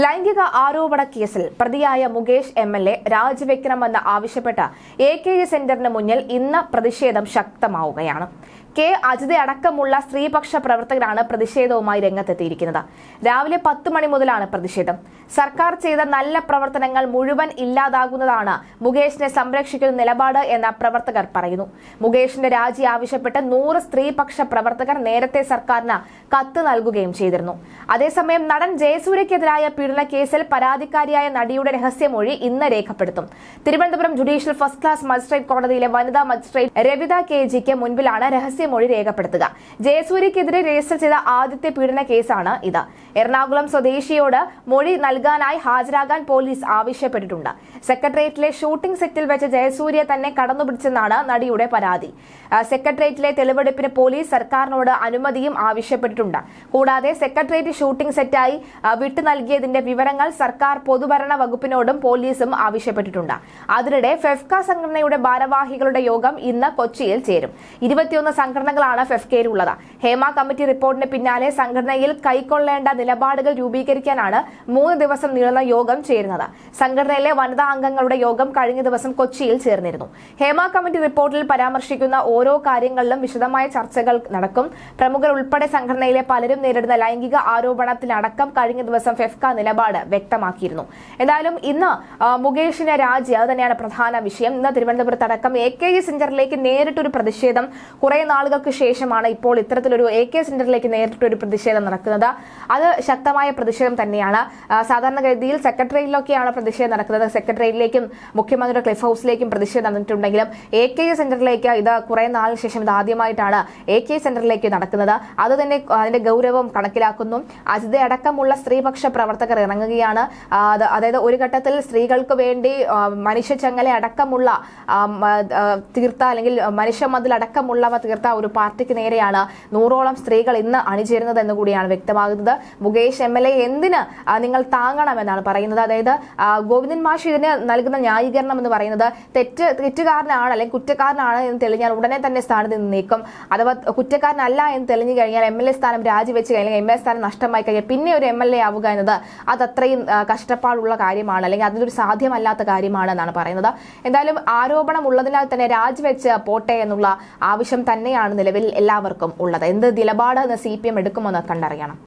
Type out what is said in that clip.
ലൈംഗിക ആരോപണ കേസിൽ പ്രതിയായ മുകേഷ് എം എൽ എ രാജിവെക്കണമെന്ന് ആവശ്യപ്പെട്ട് എ കെ ജി സെന്ററിന് മുന്നിൽ ഇന്ന് പ്രതിഷേധം ശക്തമാവുകയാണ്. കെ അജിത അടക്കമുള്ള സ്ത്രീപക്ഷ പ്രവർത്തകരാണ് പ്രതിഷേധവുമായി രംഗത്തെത്തിയിരിക്കുന്നത്. രാവിലെ പത്ത് മണി മുതലാണ് പ്രതിഷേധം. സർക്കാർ ചെയ്ത നല്ല പ്രവർത്തനങ്ങൾ മുഴുവൻ ഇല്ലാതാകുന്നതാണ് മുകേഷിനെ സംരക്ഷിക്കുന്ന നിലപാട് എന്ന പ്രവർത്തകർ പറയുന്നു. മുകേഷിന്റെ രാജി ആവശ്യപ്പെട്ട് നൂറ് സ്ത്രീപക്ഷ പ്രവർത്തകർ നേരത്തെ സർക്കാരിന് കത്ത് നൽകുകയും ചെയ്തിരുന്നു. അതേസമയം നടൻ ജയസൂര്യക്കെതിരായ പീഡന കേസിൽ പരാതിക്കാരിയായ നടിയുടെ രഹസ്യമൊഴി ഇന്ന് രേഖപ്പെടുത്തും. Thiruvananthapuram judicial first class magistrate കോടതിയിലെ വനിതാ മജിസ്ട്രേറ്റ് രവിത കെ ജിക്ക് മുൻപിലാണ് രഹസ്യമൊഴി രേഖപ്പെടുത്തുക. ജയസൂര്യക്കെതിരെ രജിസ്റ്റർ ചെയ്ത ആദ്യത്തെ പീഡന കേസാണ് ഇത്. എറണാകുളം സ്വദേശിയോട് മൊഴി നൽകാനായി ഹാജരാകാൻ പോലീസ് ആവശ്യപ്പെട്ടിട്ടുണ്ട്. സെക്രട്ടേറിയറ്റിലെ ഷൂട്ടിംഗ് സെറ്റിൽ വെച്ച് ജയസൂര്യ തന്നെ കടന്നുപിടിച്ചെന്നാണ് നടിയുടെ പരാതി. സെക്രട്ടേറിയറ്റിലെ തെളിവെടുപ്പിന് പോലീസ് സർക്കാരിനോട് അനുമതിയും ആവശ്യപ്പെട്ടിട്ടുണ്ട്. കൂടാതെ സെക്രട്ടേറിയറ്റ് ഷൂട്ടിംഗ് സെറ്റായി വിട്ടു വിട്ടു നൽകിയതിന്റെ വിവരങ്ങൾ സർക്കാർ പൊതുഭരണ വകുപ്പിനോടും പോലീസും ആവശ്യപ്പെട്ടിട്ടുണ്ട്. അതിനിടെ ഫെഫ്ക സംഘടനയുടെ ഭാരവാഹികളുടെ യോഗം ഇന്ന് കൊച്ചിയിൽ ചേരും. ഇരുപത്തിയൊന്ന് സംഘടനകളാണ് ഫെഫ്കയിലുള്ളത്. ഹേമ കമ്മിറ്റി റിപ്പോർട്ടിന് പിന്നാലെ സംഘടനയിൽ കൈക്കൊള്ളേണ്ട നിലപാടുകൾ രൂപീകരിക്കാനാണ് മൂന്ന് ദിവസം നീളുന്ന യോഗം ചേരുന്നത്. സംഘടനയിലെ വനിതാ അംഗങ്ങളുടെ യോഗം കഴിഞ്ഞ ദിവസം കൊച്ചിയിൽ ചേർന്നിരുന്നു. ഹേമ കമ്മിറ്റി റിപ്പോർട്ടിൽ പരാമർശിക്കുന്ന ഓരോ കാര്യങ്ങളിലും വിശദമായ ചർച്ചകൾ നടക്കും. പ്രമുഖർ ഉൾപ്പെടെ സംഘടനയിലെ പലരും നേരിടുന്ന ലൈംഗിക ആരോപണത്തിലടക്കം കഴിഞ്ഞ ദിവസം ഫെഫ്ക നിലപാട് വ്യക്തമാക്കിയിരുന്നു. എന്തായാലും ഇന്ന് മുകേഷിന്റെ രാജി അത് തന്നെയാണ് പ്രധാന വിഷയം. ഇന്ന് തിരുവനന്തപുരത്ത് അടക്കം എ കെ ജി സെന്ററിലേക്ക് നേരിട്ടൊരു പ്രതിഷേധം കുറെ നാളുകൾക്ക് ശേഷമാണ് ഇപ്പോൾ ഇത്തരത്തിലൊരു എ കെ സെന്ററിലേക്ക് നേരിട്ടൊരു പ്രതിഷേധം നടക്കുന്നത്. അത് ശക്തമായ പ്രതിഷേധം തന്നെയാണ്. സാധാരണഗതിയിൽ സെക്രട്ടറിയിലൊക്കെയാണ് പ്രതിഷേധം നടക്കുന്നത്. സെക്രട്ടറിയിലേക്കും മുഖ്യമന്ത്രിയുടെ ക്ലിഫ് ഹൗസിലേക്കും പ്രതിഷേധം നടന്നിട്ടുണ്ടെങ്കിലും എ കെ സെന്ററിലേക്ക് ഇത് കുറെ നാളിന് ശേഷം ഇത് ആദ്യമായിട്ടാണ് എ കെ സെന്ററിലേക്ക് നടക്കുന്നത്. അത് തന്നെ അതിന്റെ ഗൗരവം കണക്കിലാക്കുന്നു. അജിത അടക്കമുള്ള സ്ത്രീപക്ഷ പ്രവർത്തകർ ഇറങ്ങുകയാണ്. അതായത് ഒരു ഘട്ടത്തിൽ സ്ത്രീകൾക്ക് വേണ്ടി മനുഷ്യ ചങ്ങല അടക്കമുള്ള തീർത്ത അല്ലെങ്കിൽ മനുഷ്യ മതിൽ അടക്കമുള്ളവ തീർത്ത ഒരു പാർട്ടിക്ക് നേരെയാണ് നൂറോളം സ്ത്രീകൾ ഇന്ന് അണിചേരുന്നത് എന്ന് കൂടിയാണ് വ്യക്തമാകുന്നത്. മുകേഷ് എം എൽ എ എന്തിന് നിങ്ങൾ താങ്ങണമെന്നാണ് പറയുന്നത്. അതായത് ഗോവിന്ദൻ മാഷ് ഇതിന് നൽകുന്ന ന്യായീകരണം എന്ന് പറയുന്നത് തെറ്റ് തെറ്റുകാരനാണ് അല്ലെങ്കിൽ കുറ്റക്കാരനാണ് എന്ന് തെളിഞ്ഞാൽ ഉടനെ തന്നെ സ്ഥാനത്ത് നിന്ന് നീക്കും. അഥവാ കുറ്റക്കാരനല്ല എന്ന് തെളിഞ്ഞു കഴിഞ്ഞാൽ എം എൽ എ സ്ഥാനം രാജിവെച്ച് കഴിഞ്ഞാൽ എം എൽ എ സ്ഥാനം നഷ്ടമായി കഴിഞ്ഞാൽ പിന്നെ ഒരു എം എൽ എ ആവുക എന്നത് അത് അത്രയും ആ, കഷ്ടപ്പാടുള്ള കാര്യമാണ് അല്ലെങ്കിൽ അതിലൊരു സാധ്യമല്ലാത്ത കാര്യമാണ് എന്നാണ് പറയുന്നത്. എന്തായാലും ആരോപണം ഉള്ളതിനാൽ തന്നെ രാജിവെച്ച് പോട്ടെ എന്നുള്ള ആവശ്യം തന്നെയാണ് നിലവിൽ എല്ലാവർക്കും ഉള്ളത്. എന്ത് നിലപാട് സി പി എം എടുക്കുമെന്ന് കണ്ടറിയണം.